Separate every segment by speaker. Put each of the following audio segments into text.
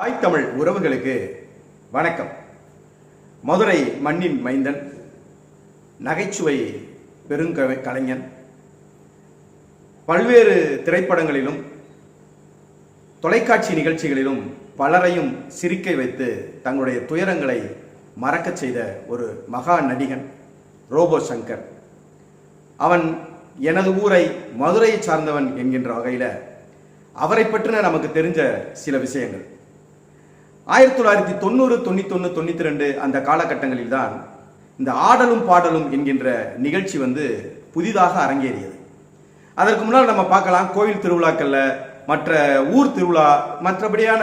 Speaker 1: தாய் தமிழ் உறவுகளுக்கு வணக்கம். மதுரை மண்ணின் மைந்தன் நகைச்சுவை பெருங்கவை கலைஞன். பல்வேறு திரைப்படங்களிலும் தொலைக்காட்சி நிகழ்ச்சிகளிலும் பலரையும் சிரிக்க வைத்து தங்களுடைய துயரங்களை மறக்கச் செய்த ஒரு மகா நடிகன் ரோபோ சங்கர். அவன் எனது ஊரை மதுரையை சார்ந்தவன் என்கின்ற வகையில் அவரை பற்றின நமக்கு தெரிஞ்ச சில விஷயங்கள். ஆயிரத்தி தொள்ளாயிரத்தி தொண்ணூறு தொண்ணூத்தொன்று தொண்ணூற்றி ரெண்டு அந்த காலகட்டங்களில் தான் இந்த ஆடலும் பாடலும் என்கின்ற நிகழ்ச்சி வந்து புதிதாக அரங்கேறியது. அதற்கு முன்னால் நம்ம பார்க்கலாம் கோயில் திருவிழாக்களில் மற்ற ஊர் திருவிழா மற்றபடியான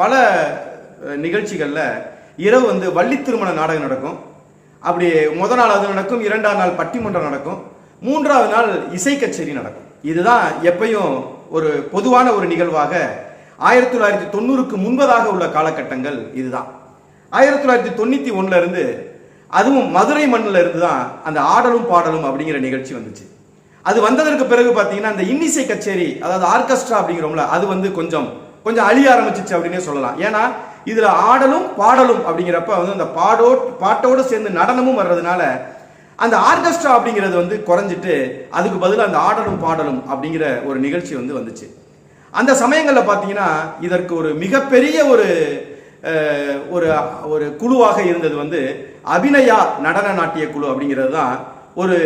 Speaker 1: பல நிகழ்ச்சிகளில் இரவு வந்து வள்ளி திருமண நாடகம் நடக்கும். அப்படி முத நாள் அது நடக்கும் இரண்டாம் நாள் பட்டிமன்றம் நடக்கும் மூன்றாவது நாள் இசை கச்சேரி நடக்கும். இதுதான் எப்பயும் ஒரு பொதுவான ஒரு நிகழ்வாக ஆயிரத்தி தொள்ளாயிரத்தி தொண்ணூறுக்கு முன்பதாக உள்ள காலகட்டங்கள் இதுதான். ஆயிரத்தி தொள்ளாயிரத்தி தொண்ணூற்றி ஒண்ணுல இருந்து அதுவும் மதுரை மண்ணில் இருந்து தான் அந்த ஆடலும் பாடலும் அப்படிங்கிற நிகழ்ச்சி வந்துச்சு. அது வந்ததற்கு பிறகு பார்த்தீங்கன்னா அந்த இன்னிசை கச்சேரி அதாவது ஆர்கெஸ்ட்ரா அப்படிங்கிறோம்ல அது வந்து கொஞ்சம் கொஞ்சம் அழிய ஆரம்பிச்சிச்சு அப்படின்னே சொல்லலாம். ஏன்னா இதில் ஆடலும் பாடலும் அப்படிங்கிறப்ப வந்து அந்த பாடோ பாட்டோடு சேர்ந்து நடனமும் வர்றதுனால அந்த ஆர்கெஸ்ட்ரா அப்படிங்கிறது வந்து குறைஞ்சிட்டு அதுக்கு பதிலாக அந்த ஆடலும் பாடலும் அப்படிங்கிற ஒரு நிகழ்ச்சி வந்து வந்துச்சு. அந்த சமயங்களில் பார்த்தீங்கன்னா இதற்கு ஒரு மிகப்பெரிய ஒரு ஒரு ஒரு குழுவாக இருந்தது வந்து அபிநயா நடன நாட்டிய குழு அப்படிங்கிறது தான் ஒரு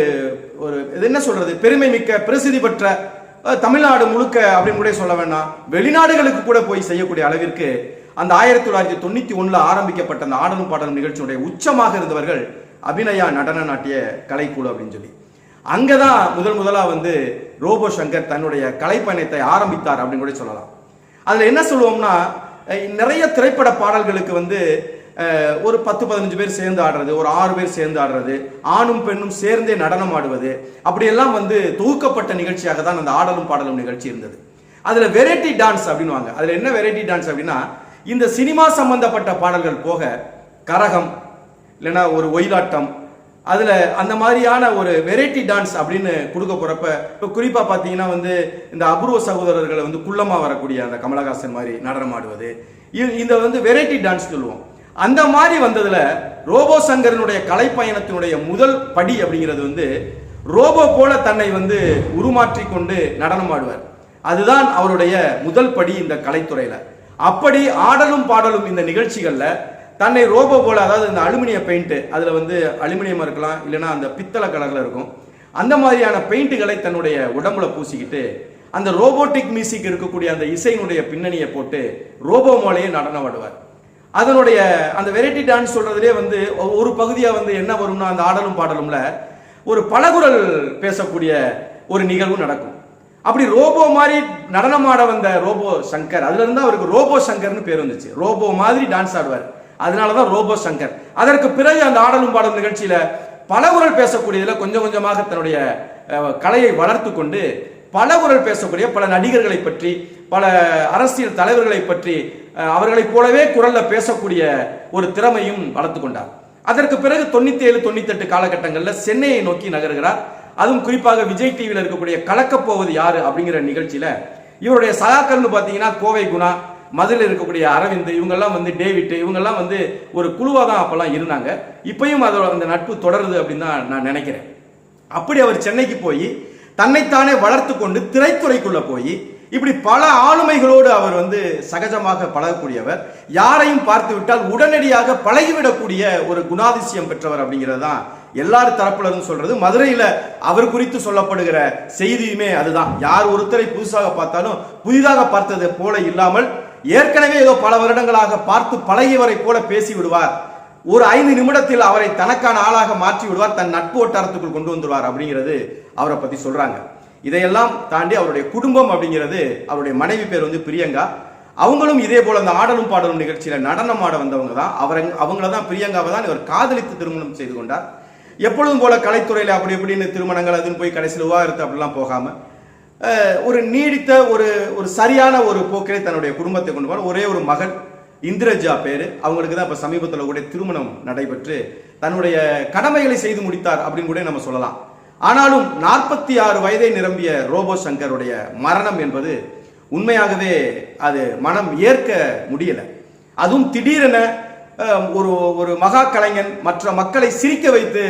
Speaker 1: ஒரு இது என்ன சொல்றது? பெருமை மிக்க பிரசித்தி பெற்ற தமிழ்நாடு முழுக்க அப்படின்னு கூட சொல்ல வேண்டாம். வெளிநாடுகளுக்கு கூட போய் செய்யக்கூடிய அளவிற்கு அந்த ஆயிரத்தி தொள்ளாயிரத்தி தொண்ணூத்தி ஒண்ணுல ஆரம்பிக்கப்பட்ட அந்த ஆடலும் பாடலும் நிகழ்ச்சியுடைய உச்சமாக இருந்தவர்கள் அபிநயா நடன நாட்டிய கலைக்குழு அப்படின்னு சொல்லி. அங்கே தான் முதல் முதலாக வந்து ரோபோ சங்கர் தன்னுடைய கலைப்பயணத்தை ஆரம்பித்தார் அப்படின்னு கூட சொல்லலாம். அதில் என்ன சொல்லுவோம்னா நிறைய திரைப்பட பாடல்களுக்கு வந்து ஒரு பத்து பதினஞ்சு பேர் சேர்ந்து ஆடுறது ஒரு ஆறு பேர் சேர்ந்து ஆடுறது ஆணும் பெண்ணும் சேர்ந்தே நடனம் ஆடுவது அப்படியெல்லாம் வந்து தொகுக்கப்பட்ட நிகழ்ச்சியாக தான் அந்த ஆடலும் பாடலும் நிகழ்ச்சி இருந்தது. அதில் வெரைட்டி டான்ஸ் அப்படின்னுவாங்க. அதில் என்ன வெரைட்டி டான்ஸ் அப்படின்னா இந்த சினிமா சம்பந்தப்பட்ட பாடல்கள் போக கரகம் இல்லைன்னா ஒரு ஒயிலாட்டம் அதில் அந்த மாதிரியான ஒரு வெரைட்டி டான்ஸ் அப்படின்னு கொடுக்க போகிறப்ப இப்போ குறிப்பாக பார்த்தீங்கன்னா வந்து இந்த அபூர்வ சகோதரர்களை வந்து குள்ளமாக வரக்கூடிய அந்த கமலஹாசன் மாதிரி நடனம் ஆடுவது. இ- இந்த வந்து வெரைட்டி டான்ஸ் சொல்லுவோம். அந்த மாதிரி வந்ததில் ரோபோ சங்கரனுடைய கலைப்பயணத்தினுடைய முதல் படி அப்படிங்கிறது வந்து ரோபோ போல தன்னை வந்து உருமாற்றி கொண்டு நடனம் ஆடுவார். அதுதான் அவருடைய முதல் படி இந்த கலைத்துறையில். அப்படி ஆடலும் பாடலும் இந்த நிகழ்ச்சிகளில் தன்னை ரோபோ போல் அதாவது இந்த அலுமினிய பெயிண்ட்டு அதில் வந்து அலுமினியம் இருக்கலாம் இல்லைன்னா அந்த பித்தளை கலரில் இருக்கும். அந்த மாதிரியான பெயிண்ட்டுகளை தன்னுடைய உடம்புல பூசிக்கிட்டு அந்த ரோபோட்டிக் மியூசிக் இருக்கக்கூடிய அந்த இசையினுடைய பின்னணியை போட்டு ரோபோ மேலேயே நடனம் ஆடுவார். அதனுடைய அந்த வெரைட்டி டான்ஸ் சொல்றதுலேயே வந்து ஒ- ஒரு பகுதியாக வந்து என்ன வரும்னா அந்த ஆடலும் பாடலும்ல ஒரு பலகுரல் பேசக்கூடிய ஒரு நிகழ்வு நடக்கும். அப்படி ரோபோ மாதிரி நடனமாட வந்த ரோபோ சங்கர் அதுல இருந்து அவருக்கு ரோபோ சங்கர்னு பேர் வந்துச்சு. ரோபோ மாதிரி டான்ஸ் ஆடுவார். அதனால தான் ரோபோ சங்கர். அதற்கு பிறகு அந்த ஆடலும் பாடலும் நிகழ்ச்சியில பலகுரல் பேசக்கூடியதில் கொஞ்சம் கொஞ்சமாக தன்னுடைய கலையை வளர்த்து கொண்டு பலகுரல் பேசக்கூடிய பல நடிகர்களை பற்றி பல அரசியல் தலைவர்களை பற்றி அவர்களைப் போலவே குரல்ல பேசக்கூடிய ஒரு திறமையும் வளர்த்து கொண்டார். அதற்கு பிறகு தொண்ணூத்தி ஏழு தொண்ணூத்தி எட்டு காலகட்டங்களில் சென்னையை நோக்கி நகர்கிறார். அதுவும் குறிப்பாக விஜய் டிவியில் இருக்கக்கூடிய கலக்கப் போவது யாரு அப்படிங்கிற நிகழ்ச்சியில இவருடைய சகாக்கள்னு பார்த்தீங்கன்னா கோவை குணா மதுரையில் இருக்கக்கூடிய அரவிந்த் இவங்கெல்லாம் வந்து டேவிட் இவங்கெல்லாம் வந்து ஒரு குழுவாக தான் அப்போல்லாம் இருந்தாங்க. இப்பயும் அதோட அந்த நட்பு தொடருது அப்படின்னு தான் நான் நினைக்கிறேன். அப்படி அவர் சென்னைக்கு போய் தன்னைத்தானே வளர்த்து கொண்டு திரைத்துறைக்குள்ளே போய் இப்படி பல ஆளுமைகளோடு அவர் வந்து சகஜமாக பழகக்கூடியவர் யாரையும் பார்த்து விட்டால் உடனடியாக பழகிவிடக்கூடிய ஒரு குணாதிசயம் பெற்றவர் அப்படிங்கிறது தான் எல்லார் தரப்புலருந்து சொல்றது. மதுரையில் அவர் குறித்து சொல்லப்படுகிற செய்தியுமே அதுதான். யார் ஒருத்தரை புதுசாக பார்த்தாலும் புதிதாக பார்த்தது போல இல்லாமல் ஏற்கனவே ஏதோ பல வருடங்களாக பார்த்து பழகியவரை போல பேசி விடுவார் ஒரு ஐந்து நிமிடத்தில் அவரை தனக்கான ஆளாக மாற்றி விடுவார் தன் நட்பு வட்டாரத்துக்குள் கொண்டு வந்துடுவார் அப்படிங்கிறது அவரை பத்தி சொல்றாங்க. இதையெல்லாம் தாண்டி அவருடைய குடும்பம் அப்படிங்கிறது அவருடைய மனைவி பேர் வந்து பிரியங்கா. அவங்களும் இதே போல அந்த ஆடலும் பாடலும் நிகழ்ச்சியில நடனம் ஆட வந்தவங்க தான். அவரை அவங்கள தான் பிரியங்காவை தான் இவர் காதலித்து திருமணம் செய்து கொண்டார். எப்பொழுதும் போல கலைத்துறையில அப்படி இப்படின்னு திருமணங்கள் அதுன்னு போய் கடைசியில் விவாகரத்து அப்படிலாம் போகாம ஒரு நீடித்த ஒரு ஒரு சரியான ஒரு போக்கிலே தன்னுடைய குடும்பத்தை கொண்டு போன ஒரே ஒரு மகன் இந்திரஜா பேர். அவங்களுக்கு தான் இப்போ சமீபத்தில் கூட திருமணம் நடைபெற்று தன்னுடைய கடமைகளை செய்து முடித்தார் அப்படின்னு கூட நம்ம சொல்லலாம். ஆனாலும் நாற்பத்தி ஆறு வயதை நிரம்பிய ரோபோ சங்கருடைய மரணம் என்பது உண்மையாகவே அது மனம் ஏற்க முடியலை. அதுவும் திடீரென ஒரு ஒரு மகா கலைஞன் மற்ற மக்களை சிரிக்க வைத்து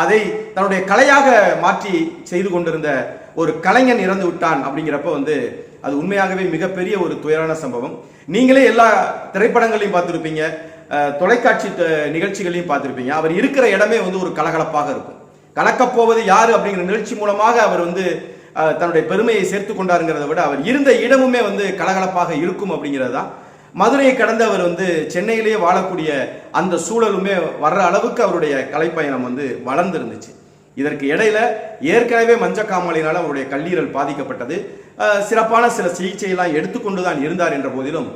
Speaker 1: அதை தன்னுடைய கலையாக மாற்றி செய்து கொண்டிருந்த ஒரு கலைஞன் இறந்து விட்டான் அப்படிங்கிறப்ப வந்து அது உண்மையாகவே மிகப்பெரிய ஒரு துயரான சம்பவம். நீங்களே எல்லா திரைப்படங்களையும் பார்த்துருப்பீங்க தொலைக்காட்சி நிகழ்ச்சிகளையும் பார்த்துருப்பீங்க. அவர் இருக்கிற இடமே வந்து ஒரு கலகலப்பாக இருக்கும். கலக்கப் போவது யாரு அப்படிங்கிற நிகழ்ச்சி மூலமாக அவர் வந்து தன்னுடைய பெருமையை சேர்த்து கொண்டாருங்கிறத விட அவர் இருந்த இடமுமே வந்து கலகலப்பாக இருக்கும் அப்படிங்கிறது தான் மதுரையை கடந்து அவர் வந்து சென்னையிலேயே வாழக்கூடிய அந்த சூழலுமே வர்ற அளவுக்கு அவருடைய கலைப்பயணம் வந்து வளர்ந்துருந்துச்சு. இதற்கு இடையில ஏற்கனவே மஞ்சக்காமலினால் அவருடைய கல்லீரல் பாதிக்கப்பட்டது. சிறப்பான சில சிகிச்சையெல்லாம் எடுத்துக்கொண்டு தான் இருந்தார் என்ற போதிலும்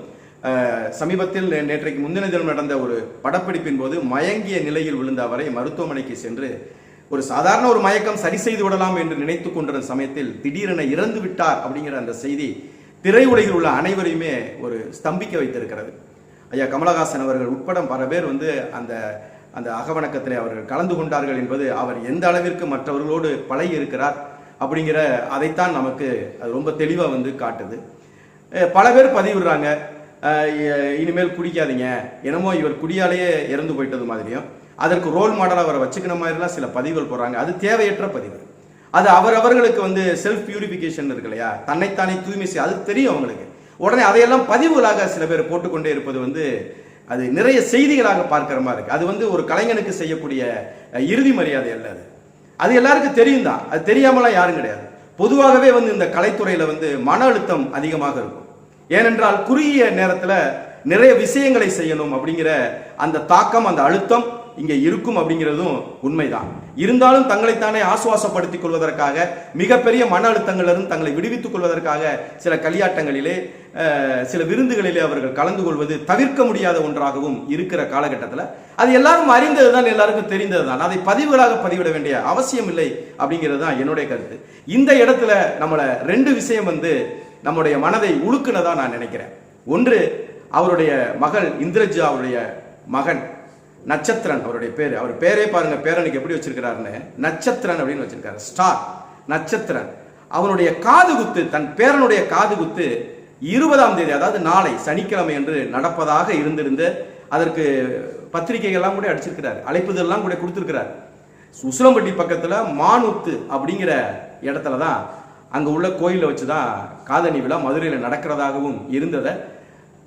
Speaker 1: சமீபத்தில் நேற்றைக்கு முந்தின தினம் நடந்த ஒரு படப்பிடிப்பின் போது மயங்கிய நிலையில் விழுந்த அவரை மருத்துவமனைக்கு சென்று ஒரு சாதாரண ஒரு மயக்கம் சரி செய்து விடலாம் என்று நினைத்து கொண்டிருந்த சமயத்தில் திடீரென இறந்து விட்டார் அப்படிங்கிற அந்த செய்தி திரையுலகில் உள்ள அனைவரையுமே ஒரு ஸ்தம்பிக்க வைத்திருக்கிறது. ஐயா கமலஹாசன் அவர்கள் உட்பட பல பேர் வந்து அந்த அந்த அகவணக்கத்தில் அவர்கள் கலந்து கொண்டார்கள் என்பது அவர் எந்த அளவிற்கு மற்றவர்களோடு பழகி இருக்கிறார் அப்படிங்கிற அதைத்தான் நமக்கு அது ரொம்ப தெளிவாக வந்து காட்டுது. பல பேர் பதிவிடுறாங்க. இனிமேல் குடிக்காதீங்க. என்னமோ இவர் குடியாலேயே இறந்து போயிட்டது மாதிரியும். அதற்கு ரோல் மாடலாக அவரை வச்சுக்கிற மாதிரிலாம் சில பதிவுகள் போடுறாங்க. அது தேவையற்ற பதிவு. அது அவரவர்களுக்கு வந்து செல்ஃப் பியூரிஃபிகேஷன் இருக்கு இல்லையா? தன்னைத்தானே தூய்மை செய்ய அது தெரியும் அவங்களுக்கு. உடனே அதையெல்லாம் பதிவுகளாக சில பேர் போட்டுக்கொண்டே இருப்பது வந்து அது நிறைய செய்திகளாக பார்க்குற மாதிரி இருக்கு. அது வந்து ஒரு கலைஞனுக்கு செய்யக்கூடிய இறுதி மரியாதை அல்ல அது. அது எல்லாருக்கும் தெரியும் தான் அது தெரியாமலாம் யாரும் கிடையாது. பொதுவாகவே வந்து இந்த கலைத்துறையில வந்து மன அழுத்தம் அதிகமாக இருக்கும். ஏனென்றால் குறுகிய நேரத்தில் நிறைய விஷயங்களை செய்யணும் அப்படிங்கிற அந்த தாக்கம் அந்த அழுத்தம் இங்கே இருக்கும் அப்படிங்கிறதும் உண்மைதான். இருந்தாலும் தங்களைத்தானே ஆசுவாசப்படுத்திக் கொள்வதற்காக மிகப்பெரிய மன அழுத்தங்களிலிருந்து தங்களை விடுவித்துக் கொள்வதற்காக சில களியாட்டங்களிலே சில விருந்துகளிலே அவர்கள் கலந்து கொள்வது தவிர்க்க முடியாத ஒன்றாகவும் இருக்கிற காலகட்டத்தில். அது எல்லாரும் அறிந்தது தான் எல்லாருக்கும் தெரிந்தது தான் அதை பதிவுகளாக பதிவிட வேண்டிய அவசியம் இல்லை அப்படிங்கிறது தான் என்னுடைய கருத்து. இந்த இடத்துல நம்மளை ரெண்டு விஷயம் வந்து நம்முடைய மனதை உழுக்குனதா நான் நினைக்கிறேன். ஒன்று அவருடைய மகள் இந்திரஜா அவருடைய மகன். நட்சத்திரன் அவருடைய பேர். அவர் பேரே பாருங்க பேரனுக்கு எப்படி வச்சிருக்கிறாருன்னு. நட்சத்திரன் அப்படின்னு வச்சிருக்காரு. ஸ்டார் நட்சத்திரன். அவனுடைய காது குத்து தன் பேரனுடைய காது குத்து இருபதாம் தேதி அதாவது நாளை சனிக்கிழமை என்று நடப்பதாக இருந்திருந்து அதற்கு பத்திரிகைகள்லாம் கூட அடிச்சிருக்கிறார். அழைப்புதெல்லாம் கூட கொடுத்துருக்கிறார். உசிலம்பட்டி பக்கத்தில் மானூத்து அப்படிங்கிற இடத்துல தான் அங்கே உள்ள கோயிலை வச்சு தான் காதணி விழா மதுரையில் நடக்கிறதாகவும் இருந்ததை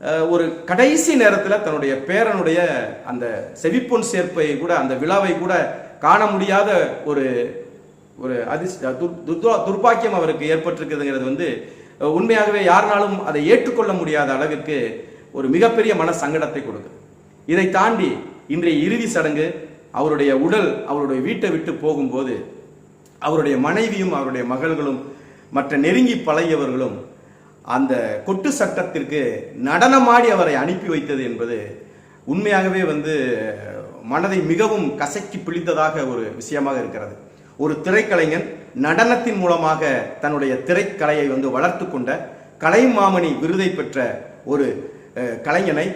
Speaker 1: ஒரு கடைசி நேரத்தில் தன்னுடைய பேரனுடைய அந்த செவிப்பொன் சேர்ப்பை கூட அந்த விழாவை கூட காண முடியாத ஒரு ஒரு அதிர்ஷ்ட துர்பாக்கியம் அவருக்கு ஏற்பட்டிருக்குதுங்கிறது வந்து உண்மையாகவே யாருனாலும் அதை ஏற்றுக்கொள்ள முடியாத அளவிற்கு ஒரு மிகப்பெரிய மன சங்கடத்தை கொடுக்குது. இதை தாண்டி இன்றைய இறுதி சடங்கு அவருடைய உடல் அவருடைய வீட்டை விட்டு போகும்போது அவருடைய மனைவியும் அவருடைய மகள்களும் மற்ற நெருங்கி பழகியவர்களும் அந்த கொட்டு சட்டத்திற்கு நடனமாடி அவரை அனுப்பி வைத்தது என்பது உண்மையாகவே வந்து மனதை மிகவும் கசக்கி பிழித்ததாக ஒரு விஷயமாக இருக்கிறது. ஒரு திரைக்கலைஞன் நடனத்தின் மூலமாக தன்னுடைய திரைக்கலையை வந்து வளர்த்து கொண்ட கலைமாமணி விருதை பெற்ற ஒரு கலைஞனை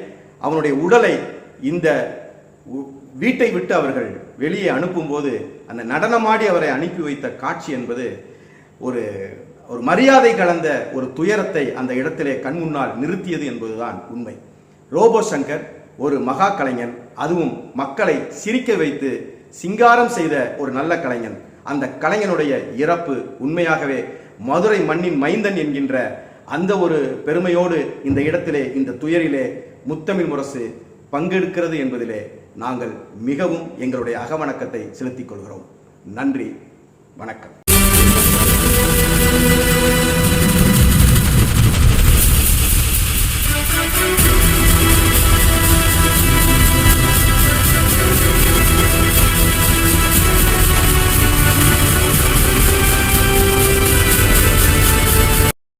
Speaker 1: அவனுடைய உடலை இந்த வீட்டை விட்டு அவர்கள் வெளியே அனுப்பும்போது அந்த நடனமாடி அவரை அனுப்பி வைத்த காட்சி என்பது ஒரு ஒரு மரியாதை கலந்த ஒரு துயரத்தை அந்த இடத்திலே கண் முன்னால் நிறுத்தியது என்பதுதான் உண்மை. ரோபோ சங்கர் ஒரு மகா கலைஞன் அதுவும் மக்களை சிரிக்க வைத்து சிங்காரம் செய்த ஒரு நல்ல கலைஞன். அந்த கலைஞனுடைய இறப்பு உண்மையாகவே மதுரை மண்ணின் மைந்தன் என்கின்ற அந்த ஒரு பெருமையோடு இந்த இடத்திலே இந்த துயரிலே முத்தமிழ் முரசு பங்கெடுக்கிறது என்பதிலே நாங்கள் மிகவும் எங்களுடைய அகவணக்கத்தை செலுத்திக் கொள்கிறோம். நன்றி வணக்கம்.